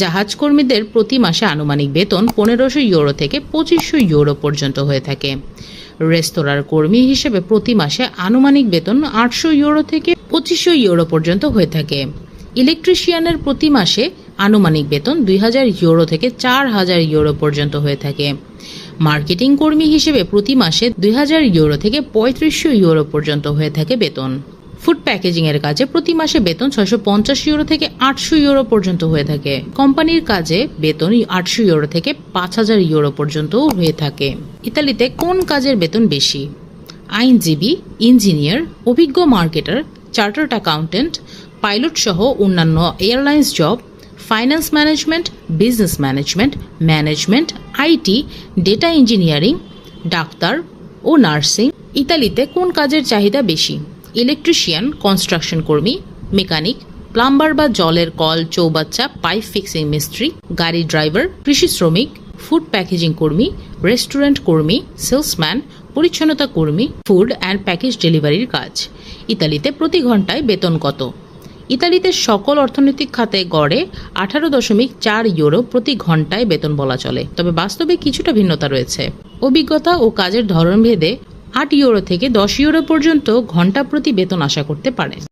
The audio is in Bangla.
জাহাজ কর্মীদের প্রতি মাসে আনুমানিক বেতন পনেরোশো ইউরো থেকে পঁচিশশো ইউরো পর্যন্ত হয়ে থাকে। রেস্তোরাঁর কর্মী হিসেবে প্রতি মাসে আনুমানিক বেতন আটশো ইউরো থেকে পঁচিশশো ইউরো পর্যন্ত হয়ে থাকে। ইলেকট্রিশিয়ানের প্রতি মাসে আনুমানিক বেতন দুই হাজার ইউরো থেকে চার হাজার ইউরো পর্যন্ত হয়ে থাকে। মার্কেটিং কর্মী হিসেবে প্রতি মাসে দুই হাজার ইউরো থেকে পঁয়ত্রিশশো ইউরো পর্যন্ত হয়ে থাকে বেতন। ফুড প্যাকেজিং এর কাজে প্রতি মাসে বেতন ছয়শো পঞ্চাশ ইউরো থেকে আটশো ইউরো পর্যন্ত হয়ে থাকে। কোম্পানির কাজে বেতন আটশো ইউরো থেকে পাঁচ হাজার ইউরো পর্যন্ত হয়ে থাকে। ইতালিতে কোন কাজের বেতন বেশি? আইনজীবী, ইঞ্জিনিয়ার, অভিজ্ঞ মার্কেটার, চার্টার্ড অ্যাকাউন্টেন্ট পাইলট সহ অন্যান্য airlines job, finance management, business management management, IT, data engineering, doctor O nursing. ইতালিতে কোন কাজের চাহিদা বেশি? ইলেকট্রিশিয়ান কনস্ট্রাকশন কর্মী মেকানিক প্লাম্বার বা জলের কল, চৌবাচ্চা পাইপ ফিক্সিং মিস্ত্রি, গাড়ি ড্রাইভার কৃষি শ্রমিক ফুড প্যাকেজিং কর্মী রেস্টুরেন্ট কর্মী সেলসম্যান পরিচ্ছন্নতা কর্মী ফুড অ্যান্ড প্যাকেজ ডেলিভারির কাজ। ইতালিতে প্রতি ঘন্টায় বেতন কত? ইতালিতে সকল অর্থনৈতিক খাতে গড়ে আঠারো দশমিক চার ইউরো প্রতি ঘন্টায় বেতন বলা চলে। তবে বাস্তবে কিছুটা ভিন্নতা রয়েছে। অভিজ্ঞতা ও কাজের ধরন ভেদে আট ইউরো থেকে দশ ইউরো পর্যন্ত ঘণ্টা প্রতি বেতন আশা করতে পারেন।